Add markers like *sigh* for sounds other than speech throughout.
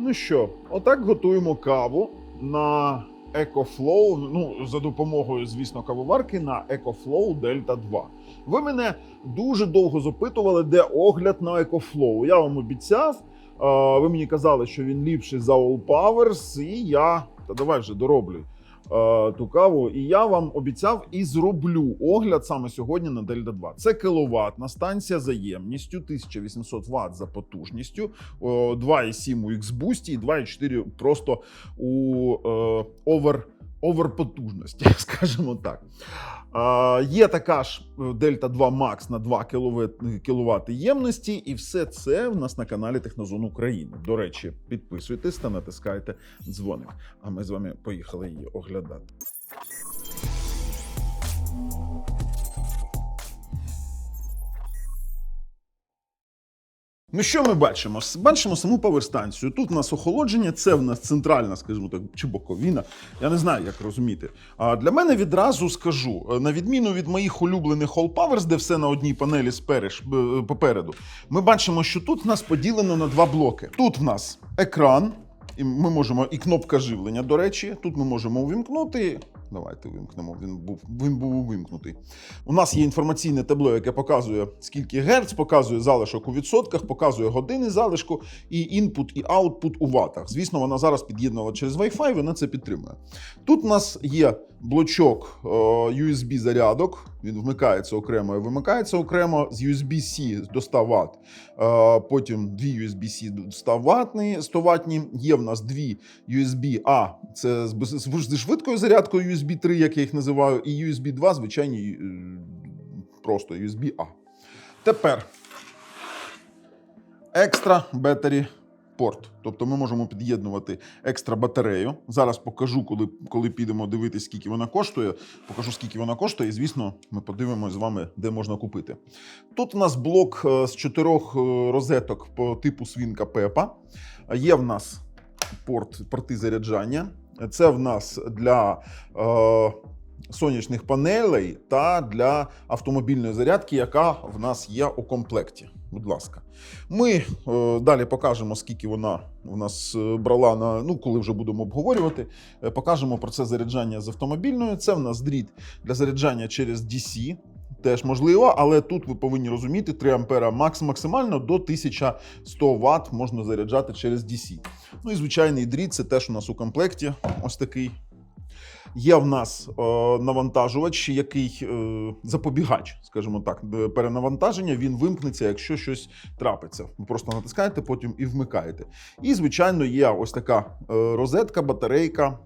Ну що, отак готуємо каву на EcoFlow, ну, за допомогою, звісно, кавоварки на EcoFlow Delta 2. Ви мене дуже довго запитували, де огляд на EcoFlow. Я вам обіцяв. Ви мені казали, що він ліпший за All Powers, і я та давай вже дороблю ту каву. І я вам обіцяв і зроблю огляд саме сьогодні на Delta 2. Це кіловатна станція за ємністю, 1800 Вт за потужністю, 2,7 у X-Boost і 2,4 просто у е, овер. Оверпотужності, *laughs* скажімо так. Є така ж дельта Delta 2 Max на 2 кВт ємності, і все це в нас на каналі Технозон України. До речі, підписуйтесь та натискайте дзвоник. А ми з вами поїхали її оглядати. Ну, що ми бачимо? Бачимо саму поверстанцію. Тут у нас охолодження, це в нас центральна, скажімо так, чи боковіна. Я не знаю, як розуміти. А для мене відразу скажу: е, на відміну від моїх улюблених All Powers, де все на одній панелі спереж, попереду, ми бачимо, що тут в нас поділено на два блоки. Тут в нас екран. І ми можемо і кнопка живлення, до речі, тут ми можемо увімкнути. Давайте вимкнемо. Він був він був увімкнутий. У нас є інформаційне табло, яке показує скільки герц, показує залишок у відсотках, показує години залишку і інпут і аутпут у ватах. Звісно, вона зараз під'єднана через Wi-Fi, вона це підтримує. Тут у нас є блочок е, USB зарядок. Він вмикається окремо і вимикається окремо з USB-C до 100 Вт. Е, Потім дві USB-C 100 ватні, 100 ватні. Є в нас дві USB-A, це з швидкою зарядкою USB 3, як я їх називаю, і USB 2, звичайні е, просто USB-A. Тепер екстра battery порт. Тобто ми можемо під'єднувати екстра батарею. Зараз покажу, коли, коли підемо дивитися, скільки вона коштує. Покажу, скільки вона коштує, і звісно, ми подивимося з вами, де можна купити. Тут у нас блок е, з чотирьох е, розеток по типу свінка Пепа. Є в нас порт, порти заряджання. Це в нас для е, сонячних панелей та для автомобільної зарядки, яка в нас є у комплекті. Будь ласка, ми е, далі покажемо, скільки вона в нас е, брала на ну, коли вже будемо обговорювати. Е, покажемо про це заряджання з автомобільною. Це в нас дріт для заряджання через DC. Теж можливо, але тут ви повинні розуміти 3 ампера макс максимально до 1100 Вт можна заряджати через DC. Ну і звичайний дріт це теж у нас у комплекті. Ось такий. Є в нас е, навантажувач, який е, запобігач, скажімо так, перенавантаження. Він вимкнеться, якщо щось трапиться. Ви просто натискаєте, потім і вмикаєте. І, звичайно, є ось така е, розетка, батарейка,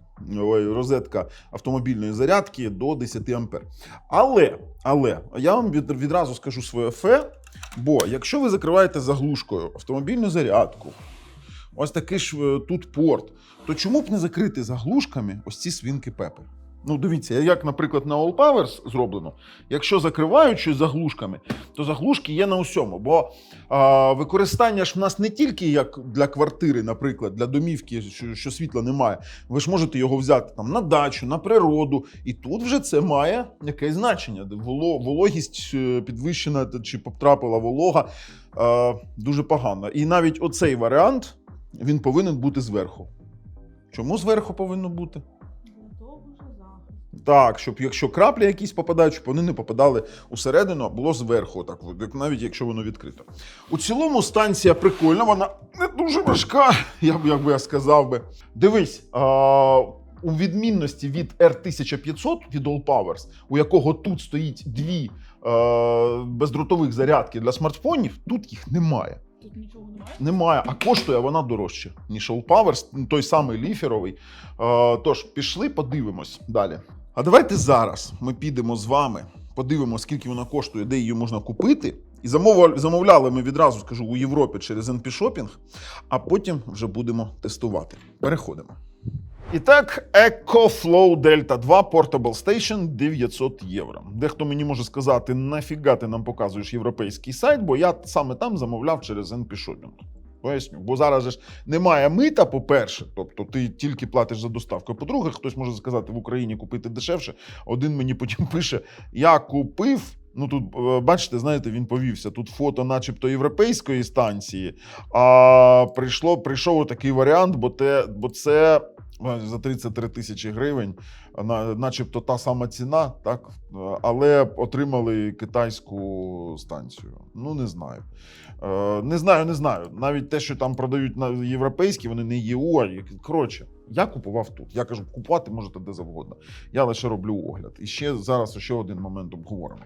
розетка автомобільної зарядки до 10 ампер. Але, але я вам відразу скажу своє фе. Бо якщо ви закриваєте заглушкою автомобільну зарядку, ось такий ж е, тут порт, то чому б не закрити заглушками ось ці свінки пепи? Ну, дивіться, як, наприклад, на All Powers зроблено. Якщо закривають щось заглушками, то заглушки є на усьому. Бо а, використання ж в нас не тільки як для квартири, наприклад, для домівки, що, що світла немає. Ви ж можете його взяти там на дачу, на природу, і тут вже це має якесь значення. Воло, вологість е, підвищена чи потрапила волога е, дуже погано. І навіть оцей варіант він повинен бути зверху. Чому зверху повинно бути? Так, щоб якщо краплі якісь попадають, щоб вони не попадали усередину, а було зверху, так навіть якщо воно відкрито. У цілому станція прикольна, вона не дуже важка, *laughs* я б як би я сказав би. Дивись, а, у відмінності від R1500 від All Powers, у якого тут стоїть дві е, бездротових зарядки для смартфонів, тут їх немає. Тут нічого немає. Немає, а коштує вона дорожче, ніж All Powers, той самий ліферовий. Е, тож, пішли, подивимось далі. А давайте зараз ми підемо з вами, подивимося, скільки вона коштує, де її можна купити. І замовляли, ми відразу скажу у Європі через NP Shopping, а потім вже будемо тестувати. Переходимо. І так, EcoFlow Delta 2 Portable Station 900 євро. Дехто мені може сказати, нафіга ти нам показуєш європейський сайт, бо я саме там замовляв через NP Shopping. Поясню, бо зараз ж немає мита, по-перше, тобто ти тільки платиш за доставку. По-друге, хтось може сказати в Україні купити дешевше. Один мені потім пише: Я купив Ну тут, е, бачите, знаєте, він повівся. Тут фото, начебто, європейської станції, а прийшло, прийшов такий варіант, бо, те, бо це за 33 тисячі гривень, на- начебто та сама ціна, так? Але отримали китайську станцію. Ну, не знаю. Е, Не знаю, не знаю. Навіть те, що там продають європейські, вони не ЄУ, а коротше. Я купував тут. Я кажу, купувати можете де завгодно. Я лише роблю огляд. І ще зараз ще один момент обговоримо.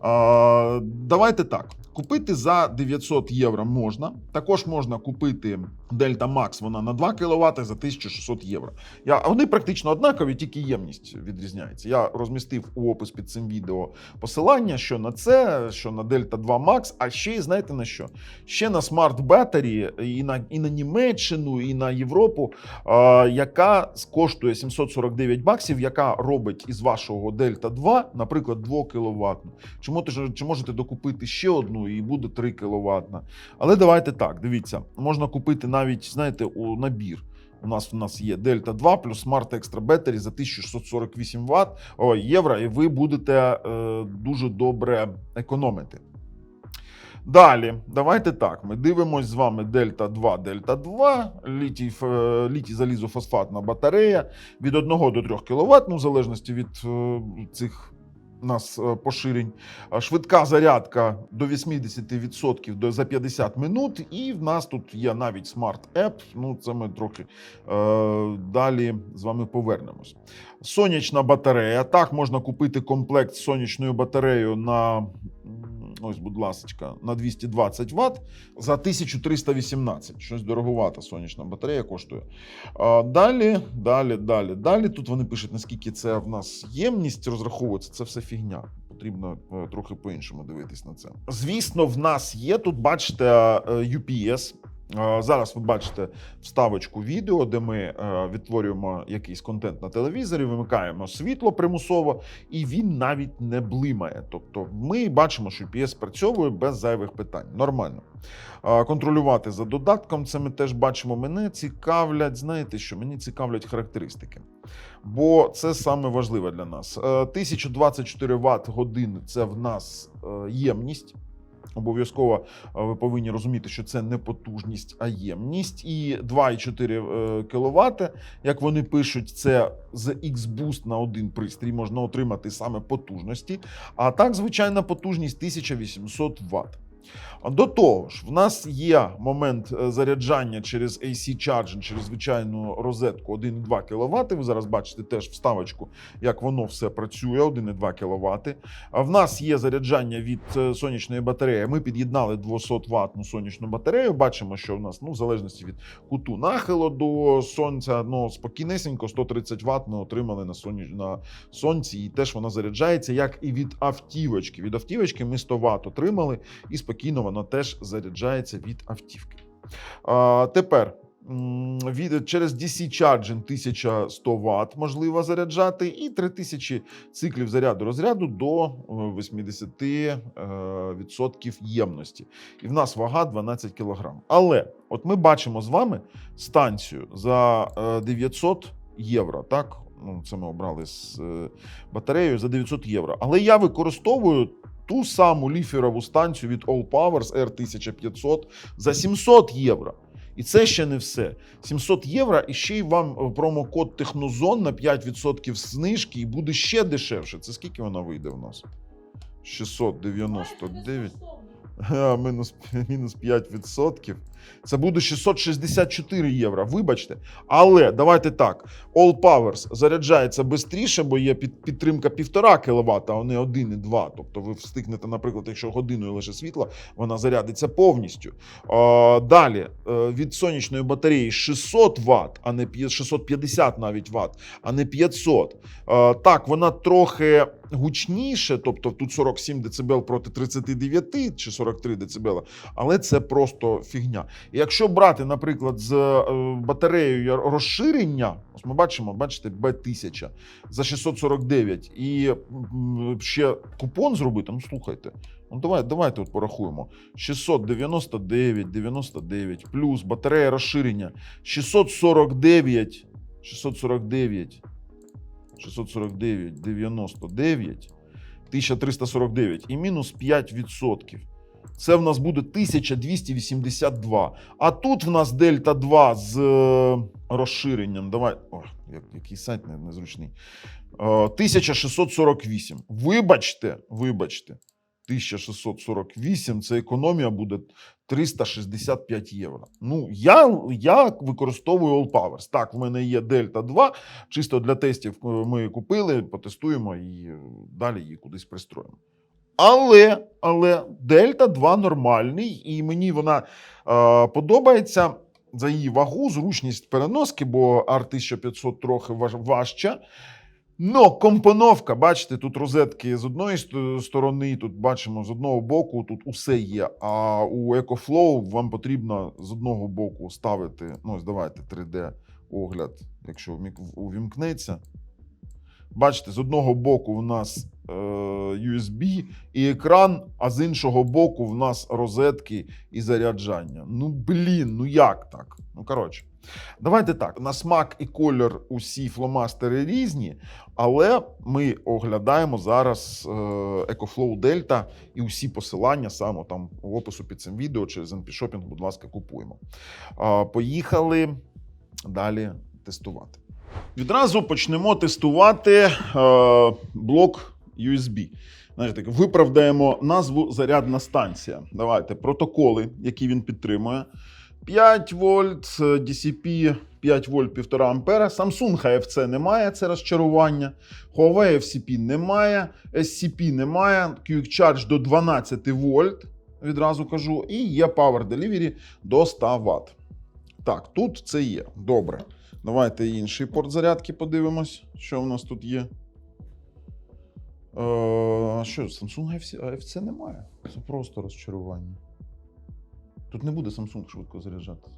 А, давайте так: купити за 900 євро можна. Також можна купити Delta Max, вона на 2 кВт за 1600 євро. Я, вони практично однакові, тільки ємність відрізняється. Я розмістив у опис під цим відео посилання, що на це, що на Delta 2 Max, а ще й знаєте на що? Ще на Smart Battery і на, і на Німеччину, і на Європу, е, яка коштує 749 баксів, яка робить із вашого Delta 2, наприклад, 2 кВт. Чи можете, чи можете докупити ще одну і буде 3 кВт. Але давайте так, дивіться, можна купити навіть, знаєте, у набір. У нас у нас є Delta 2 плюс Smart Extra Battery за 1648 Вт, о, євро, і ви будете е, дуже добре економити. Далі, давайте так. Ми дивимось з вами Дельта 2, Дельта 2, літій, літій залізофосфатна батарея від 1 до 3 кВт, ну, в залежності від е, цих нас е, поширень. Швидка зарядка до 80% до, за 50 минут. І в нас тут є навіть смарт-еп. Ну, це ми трохи е, далі з вами повернемось. Сонячна батарея. Так, можна купити комплект з сонячною батареєю на. Ось, будь ласка, на 220 Вт за 1318. Щось дороговата сонячна батарея коштує. Далі, далі, далі, далі. Тут вони пишуть, наскільки це в нас ємність розраховується. Це все фігня. Потрібно е, трохи по-іншому дивитись на це. Звісно, в нас є тут, бачите, е, UPS. Е, Зараз ви бачите вставочку відео, де ми е, відтворюємо якийсь контент на телевізорі, вимикаємо світло примусово, і він навіть не блимає. Тобто, ми бачимо, що UPS працьовує без зайвих питань. Нормально. Е, Контролювати за додатком, це ми теж бачимо. Мене цікавлять, знаєте що? Мені цікавлять характеристики. Бо це саме важливе для нас. Е, 1024 Вт годин це в нас ємність. Обов'язково е, ви повинні розуміти, що це не потужність, а ємність. І 2,4 кВт, як вони пишуть, це з X-Boost на один пристрій можна отримати саме потужності. А так, звичайна потужність 1800 Вт. До того ж, в нас є момент е, заряджання через AC Charging, через звичайну розетку 1,2 кВт. Ви зараз бачите теж вставочку, як воно все працює, 1,2 кВт. А в нас є заряджання від е, сонячної батареї. Ми під'єднали 200 ватну сонячну батарею. Бачимо, що в нас, ну, в залежності від куту нахилу до сонця, ну, спокійнесенько 130 Вт ми отримали на, соні... на сонці, і теж вона заряджається, як і від автівочки. Від автівочки ми 100 Вт отримали, і спокійно вона теж заряджається від автівки. А, тепер. Від, через DC Charging 1100 Вт можливо заряджати, і 3000 циклів заряду розряду до е, 80% е, ємності. І в нас вага 12 кг. Але от ми бачимо з вами станцію за е, 900 євро. Так, ну це ми обрали з е, батареєю за 900 євро. Але я використовую ту саму ліферову станцію від All Powers R1500 за 700 євро. І це ще не все. 700 євро, і ще й вам промокод Технозон на 5% знижки, і буде ще дешевше. Це скільки вона вийде в нас? 699. А, мінус, мінус 5%. Це буде 664 євро. Вибачте. Але давайте так: All Powers заряджається швидше, бо є під, підтримка 1,5 кВт, а не 1,2. Тобто ви встигнете, наприклад, якщо годиною лише світло, вона зарядиться повністю. Далі е, від сонячної батареї 600 Вт, а не 650 навіть Вт, а не 500. А, так, вона трохи гучніше, тобто тут 47 дБ проти 39 чи 43 дБ, але це просто фігня. Якщо брати, наприклад, з е, батареєю розширення, ось ми бачимо, бачите, B1000 за 649, і ще купон зробити, ну слухайте. Ну, давай, давайте от порахуємо. 699, 99, плюс батарея розширення 649, 649, 649, 99. 1349 і мінус 5%. Це в нас буде 1282. А тут в нас дельта 2 з е, розширенням. Давай. О, який сайт незручний. Е, 1648. Вибачте, вибачте. 1648 це економія буде 365 євро. Ну, я, я використовую All Powers. Так, в мене є Delta 2. Чисто для тестів е, ми купили, потестуємо і е, далі її кудись пристроїмо. Але, але Дельта 2 нормальний, і мені вона е, подобається за її вагу, зручність переноски, бо R1500 трохи важча. Но компоновка, бачите, тут розетки з одної сторони, тут бачимо з одного боку, тут усе є. А у EcoFlow вам потрібно з одного боку ставити. Ну, ось давайте 3D огляд, якщо вмік- увімкнеться. Бачите, з одного боку в нас USB і екран, а з іншого боку в нас розетки і заряджання. Ну, блін, ну як так? Ну, коротше. Давайте так. На смак і колір усі фломастери різні, але ми оглядаємо зараз е, EcoFlow Delta і усі посилання саме там в опису під цим відео через NP Shopping, будь ласка, купуємо. Е, поїхали далі тестувати. Відразу почнемо тестувати е, блок USB. Так, виправдаємо назву зарядна станція. Давайте протоколи, які він підтримує. 5 вольт, е, DCP 5 вольт 1,5 ампера. Samsung HFC немає, це розчарування. Huawei FCP немає, SCP немає, Quick до 12 вольт, відразу кажу, і є Power Delivery до 100 Вт. Так, тут це є. Добре. Давайте інший порт зарядки подивимось, що в нас тут є. Е, що, Samsung AFC немає. Це просто розчарування. Тут не буде Samsung швидко заряджатися.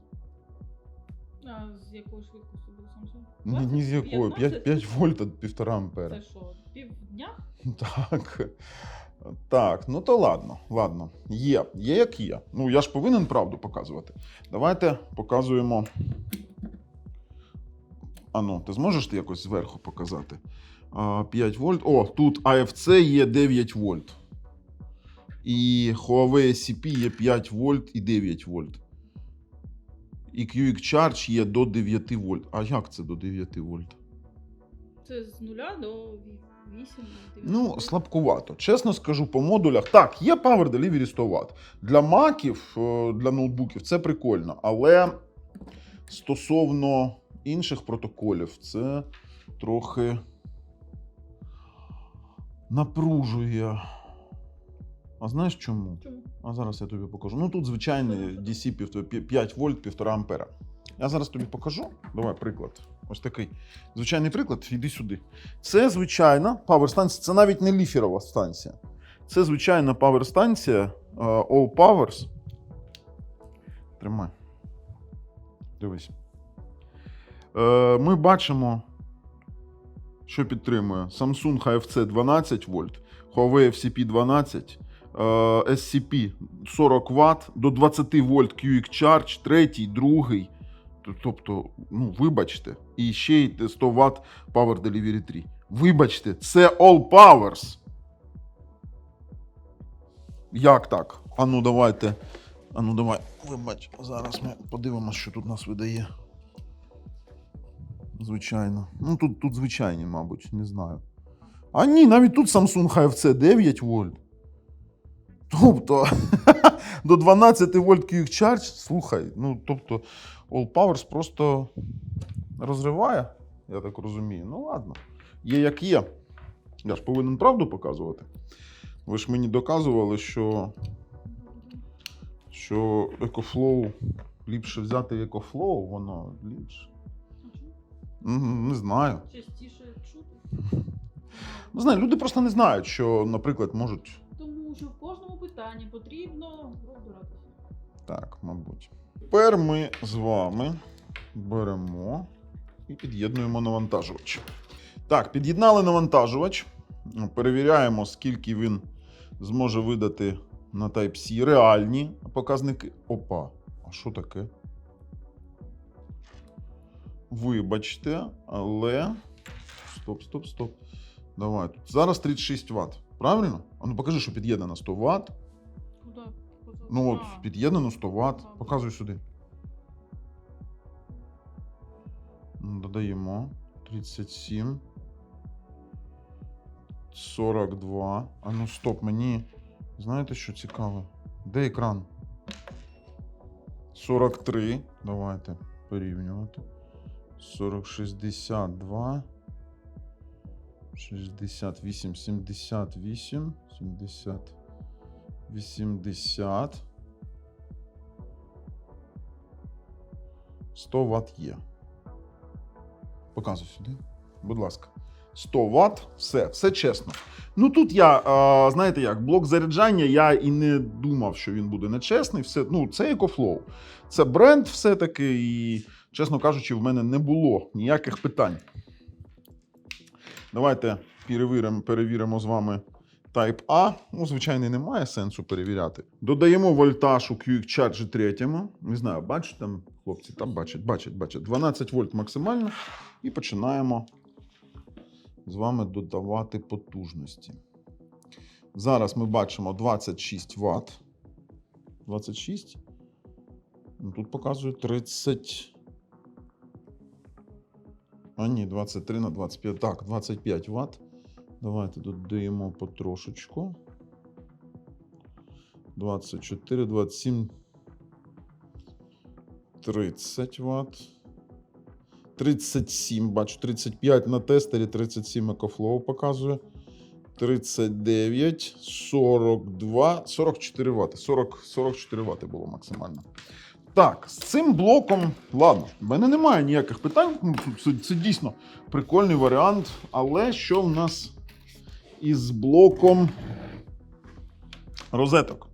А з якою швидкістю буде Samsung? Ні, ні з якою. 5, 5 вольт 1,5 ампера. Це що, півдня? *laughs* Так. Так, ну то ладно, ладно. Є, є як є. Ну, я ж повинен правду показувати. Давайте показуємо. А ну, ти зможеш ти якось зверху показати? 5 вольт. О, тут AFC є 9 вольт. І Huawei SCP є 5 вольт і 9 вольт. І QX Charge є до 9 вольт. А як це до 9 вольт? Це з нуля до 8. Ну, слабкувато. Чесно скажу, по модулях. Так, є Power Delivery 100 Вт. Для маків, е, для ноутбуків це прикольно. Але стосовно інших протоколів, це трохи напружує. А знаєш чому? Чому? А зараз я тобі покажу. Ну тут звичайний DC 5 вольт, 1,5 ампера. Я зараз тобі покажу. Давай приклад. Ось такий. Звичайний приклад, іди сюди. Це звичайна паверстанція, це навіть не ліферова станція. Це звичайна паверстанція е, All Powers. Тримай. Дивись. Е, Ми бачимо, що підтримує Samsung HFC 12 вольт, Huawei FCP 12, е, SCP 40 Вт, до 20 вольт QX Charge, третій, другий. Тобто, ну, вибачте, і ще й 100 Вт Power Delivery 3. Вибачте, це All Powers. Як так? Ану, давайте. Ану, давай. Вибач, зараз ми подивимося, що тут нас видає. Звичайно. Ну, тут, тут звичайні, мабуть, не знаю. А ні, навіть тут Samsung HFC 9 вольт. Тобто *laughs* до 12 вольт QX Charge, слухай, ну тобто All Powers просто розриває, я так розумію. Ну ладно, є як є. Я ж повинен правду показувати. Ви ж мені доказували, що, що EcoFlow ліпше взяти EcoFlow, воно ліпше. Не знаю. Частіше чути. Не знаю, люди просто не знають, що, наприклад, можуть. Тому що в кожному питанні потрібно розбиратися. Так, мабуть. Тепер ми з вами беремо і під'єднуємо навантажувач. Так, під'єднали навантажувач. Перевіряємо, скільки він зможе видати на Type-C. Реальні показники. Опа, а що таке? Вибачте, але. Стоп, стоп, стоп. Давай тут. Зараз 36 Вт. Правильно? А ну покажи, що під'єднано 100 Вт. Куди? Ну от, під'єднано 100 Вт. Показуй сюди. Ну, Додаємо 37. 42. А ну стоп, мені. Знаєте, що цікаво? Де екран? 43. Давайте порівнювати. 40, 62. 68, 78, 70, 80. 100 Вт є. Показуй сюди. Будь ласка. 100 Вт, все, все чесно. Ну тут я, е, знаєте як, блок заряджання, я і не думав, що він буде нечесний. Все, ну, це EcoFlow. Це бренд все-таки, і, чесно кажучи, в мене не було ніяких питань. Давайте перевіримо, перевіримо з вами Type A. Ну, звичайно, немає сенсу перевіряти. Додаємо вольтаж у Quick Charge 3. Не знаю, бачите там, хлопці, там бачать, бачать, бачать. 12 вольт максимально. І починаємо з вами додавати потужності. Зараз ми бачимо 26 Вт. 26. Ну, тут показує 30. А ні, 23 на 25. Так, 25 Вт. Давайте додаємо потрошечку. 24, 27, 30 Вт. 37, бачу, 35 на тестері, 37 EcoFlow показує. 39, 42, 44 Вт. 40, 44 Вт було максимально. Так, з цим блоком, ладно, в мене немає ніяких питань. Ну, Це, це дійсно прикольний варіант. Але що в нас із блоком розеток?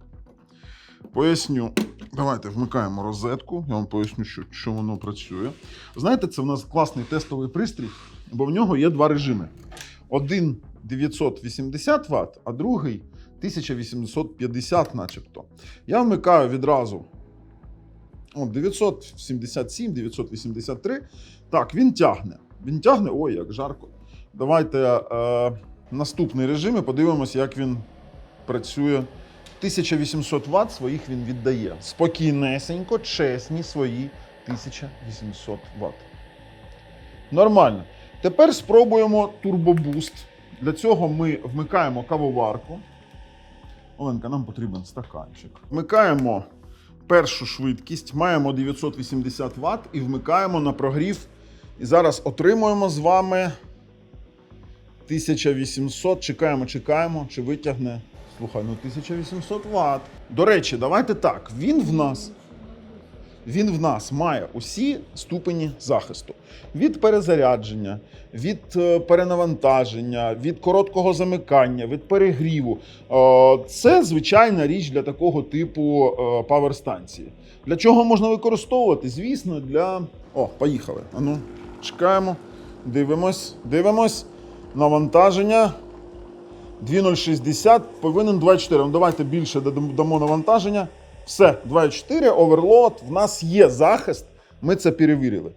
Поясню. Давайте вмикаємо розетку. Я вам поясню, що, що воно працює. Знаєте, це в нас класний тестовий пристрій, бо в нього є два режими: один 980 Вт, а другий 1850, начебто. Я вмикаю відразу О, 977, 983. Так, він тягне. Він тягне, ой, як жарко. Давайте е, наступний режим і подивимося, як він працює. 1800 Вт своїх він віддає. Спокійнесенько, чесні свої 1800 Вт. Нормально. Тепер спробуємо турбобуст. Для цього ми вмикаємо кавоварку. Оленка, нам потрібен стаканчик. Вмикаємо першу швидкість, маємо 980 Вт і вмикаємо на прогрів. І зараз отримуємо з вами 1800. Чекаємо, чекаємо, чи витягне. Слухай, ну 1800 Вт. До речі, давайте так. Він в нас. Він в нас має усі ступені захисту: від перезарядження, від е, перенавантаження, від короткого замикання, від перегріву. Е, Це звичайна річ для такого типу паверстанції. Для чого можна використовувати? Звісно, для. О, поїхали. Ану, чекаємо, дивимось, дивимось. Навантаження. 2.060 повинен 2.4. Ну, давайте більше дамо навантаження. Все, 2.4, оверлот. В нас є захист. Ми це перевірили.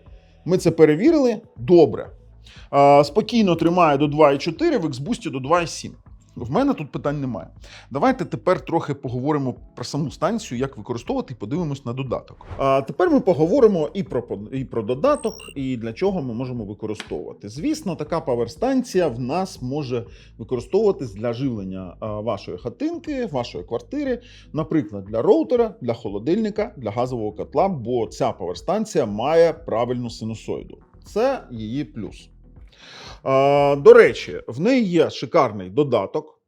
Ми це перевірили добре. Спокійно тримає до 2.4, в Xboost до 2.7. В мене тут питань немає. Давайте тепер трохи поговоримо про саму станцію, як використовувати, і подивимось на додаток. А тепер ми поговоримо і про і про додаток, і для чого ми можемо використовувати. Звісно, така паверстанція в нас може використовуватись для живлення вашої хатинки, вашої квартири, наприклад, для роутера, для холодильника, для газового котла, бо ця паверстанція має правильну синусоїду. Це її плюс. До речі, в неї є шикарний додаток.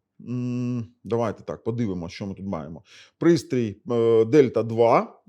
Давайте так подивимося, що ми тут маємо. Пристрій дельта Delta 2.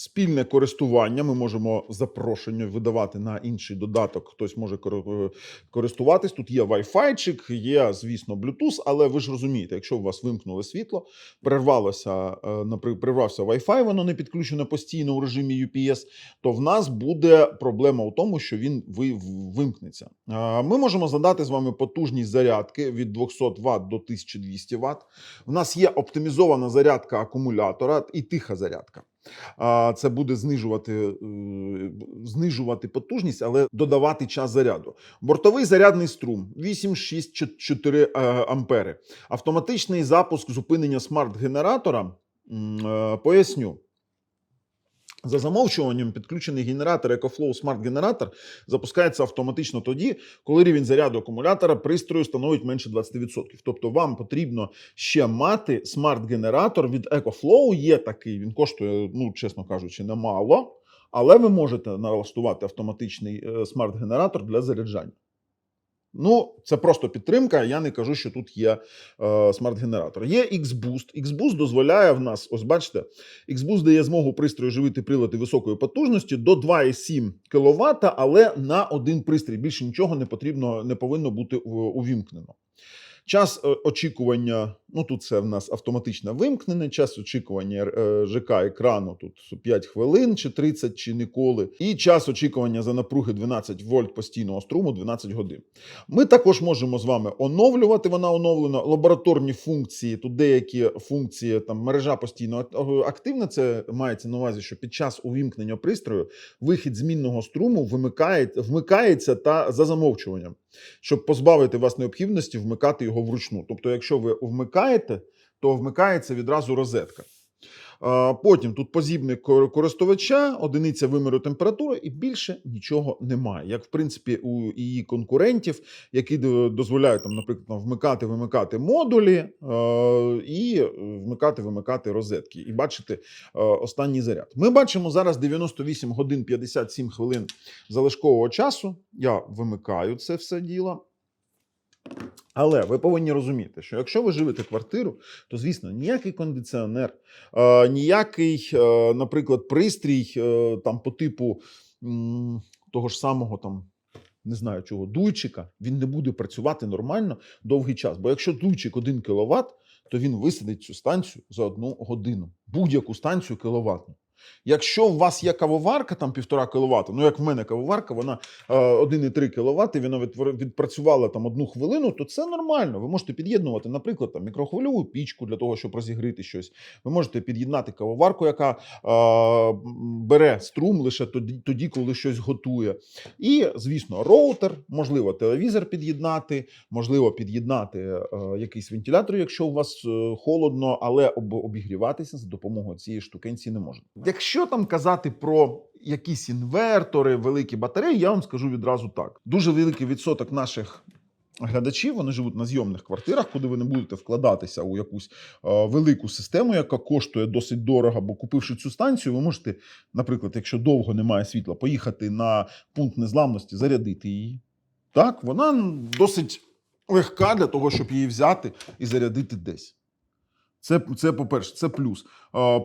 Спільне користування. Ми можемо запрошення видавати на інший додаток. Хтось може е, користуватись. Тут є Wi-Fi, є, звісно, Bluetooth, але ви ж розумієте, якщо у вас вимкнули світло, перервалося, е, перервався Wi-Fi, воно не підключено постійно у режимі UPS, то в нас буде проблема у тому, що він ви- вимкнеться. Е, Ми можемо задати з вами потужність зарядки від 200 Вт до 1200 Вт. В нас є оптимізована зарядка акумулятора і тиха зарядка. Це буде знижувати е, знижувати потужність, але додавати час заряду. Бортовий зарядний струм 8,6,4 е, ампери. Автоматичний запуск зупинення смарт-генератора. е, Поясню. За замовчуванням підключений генератор EcoFlow Smart Generator запускається автоматично тоді, коли рівень заряду акумулятора пристрою становить менше 20%. Тобто вам потрібно ще мати смарт-генератор від EcoFlow. Є такий, він коштує, ну чесно кажучи, немало, але ви можете налаштувати автоматичний смарт-генератор для заряджання. Ну, це просто підтримка. Я не кажу, що тут є е, смарт-генератор. Є X-Boost. X-Boost дозволяє в нас, ось бачите, X-Boost дає змогу пристрою живити прилади високої потужності до 2,7 кВт, але на один пристрій. Більше нічого не потрібно, не повинно бути увімкнено. Час е, очікування, ну тут це в нас автоматично вимкнене. Час очікування е, ЖК екрану тут 5 хвилин чи 30, чи ніколи. І час очікування за напруги 12 вольт постійного струму 12 годин. Ми також можемо з вами оновлювати. Вона оновлена. Лабораторні функції. Тут деякі функції там мережа постійно активна. Це мається на увазі, що під час увімкнення пристрою вихід змінного струму вимикає, вмикається та за замовчуванням, щоб позбавити вас необхідності вмикати його вручну. Тобто, якщо ви вмикаєте, то вмикається відразу розетка. Потім тут позібник користувача, одиниця виміру температури, і більше нічого немає. Як в принципі у її конкурентів, які дозволяють там, наприклад, вмикати, вимикати модулі і вмикати, вимикати розетки, і бачити останній заряд. Ми бачимо зараз 98 годин 57 хвилин залишкового часу. Я вимикаю це все діло. Але ви повинні розуміти, що якщо ви живете квартиру, то звісно ніякий кондиціонер, е, ніякий, е, наприклад, пристрій е, там по типу м, того ж самого там. Не знаю чого, дуйчика, він не буде працювати нормально довгий час. Бо якщо дуйчик 1 кВт, то він висадить цю станцію за одну годину. Будь-яку станцію кіловатну. Якщо у вас є кавоварка, там півтора кВт, ну як в мене кавоварка, вона е, 1,3 кВт, вона відпрацювала там одну хвилину, то це нормально. Ви можете під'єднувати, наприклад, там, мікрохвильову пічку для того, щоб розігріти щось. Ви можете під'єднати кавоварку, яка е, бере струм лише тоді, коли щось готує. І, звісно, роутер, можливо, телевізор під'єднати, можливо, під'єднати е, якийсь вентилятор, якщо у вас е, холодно, але об, обігріватися за допомогою цієї штукенці не можна. Якщо там казати про якісь інвертори, великі батареї, я вам скажу відразу так: дуже великий відсоток наших. Глядачів вони живуть на зйомних квартирах, куди ви не будете вкладатися у якусь е, велику систему, яка коштує досить дорого. Бо купивши цю станцію, ви можете, наприклад, якщо довго немає світла, поїхати на пункт незламності, зарядити її. Так, вона досить легка для того, щоб її взяти і зарядити десь. Це, це по-перше, це плюс.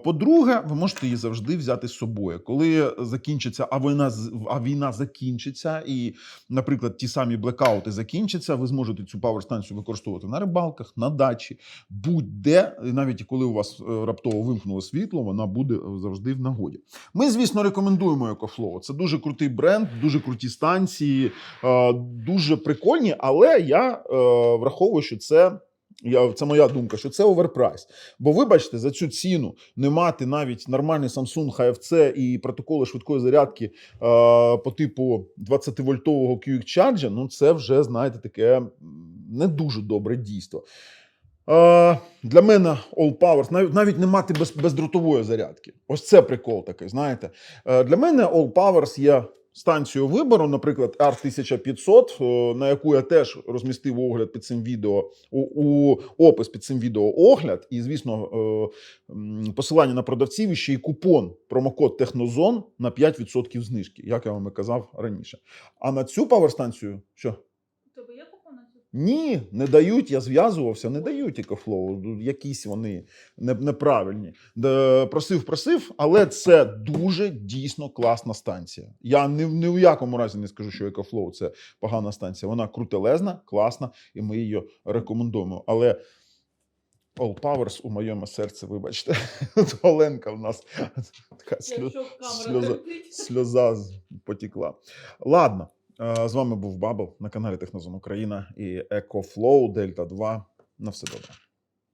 По-друге, ви можете її завжди взяти з собою. Коли закінчиться, а війна, а війна закінчиться, і, наприклад, ті самі блекаути закінчаться, ви зможете цю паверстанцію використовувати на рибалках, на дачі, будь-де, і навіть коли у вас е, раптово вимкнуло світло, вона буде е, завжди в нагоді. Ми, звісно, рекомендуємо EcoFlow. Це дуже крутий бренд, дуже круті станції, е, дуже прикольні, але я враховую, що це. Я, це моя думка, що це оверпрайс. Бо вибачте, за цю ціну не мати навіть нормальний Samsung HFC і протоколи швидкої зарядки е, по типу 20-вольтового QX Charge, ну це вже, знаєте, таке не дуже добре дійство. Е, для мене All Powers, навіть, навіть не мати без, бездротової зарядки. Ось це прикол такий, знаєте. Е, для мене All Powers є станцією вибору, наприклад, R1500, е, на яку я теж розмістив огляд під цим відео, у, у опис під цим відео огляд, і, звісно, е, посилання на продавців і ще й купон, промокод Технозон на 5% знижки, як я вам і казав раніше. А на цю паверстанцію що? У тебе є купон на цю? Ні, не дають. Я зв'язувався, не дають EcoFlow. Якісь вони неправильні. Просив, просив, але це дуже дійсно класна станція. Я ні, ні в якому разі не скажу, що EcoFlow це погана станція. Вона крутелезна, класна, і ми її рекомендуємо. Але All Powers у моєму серці, вибачте, *laughs* Оленка в нас *laughs* така сльоза потекла. Ладно, з вами був Бабл на каналі Технозон Україна і EcoFlow Delta 2. На все добре.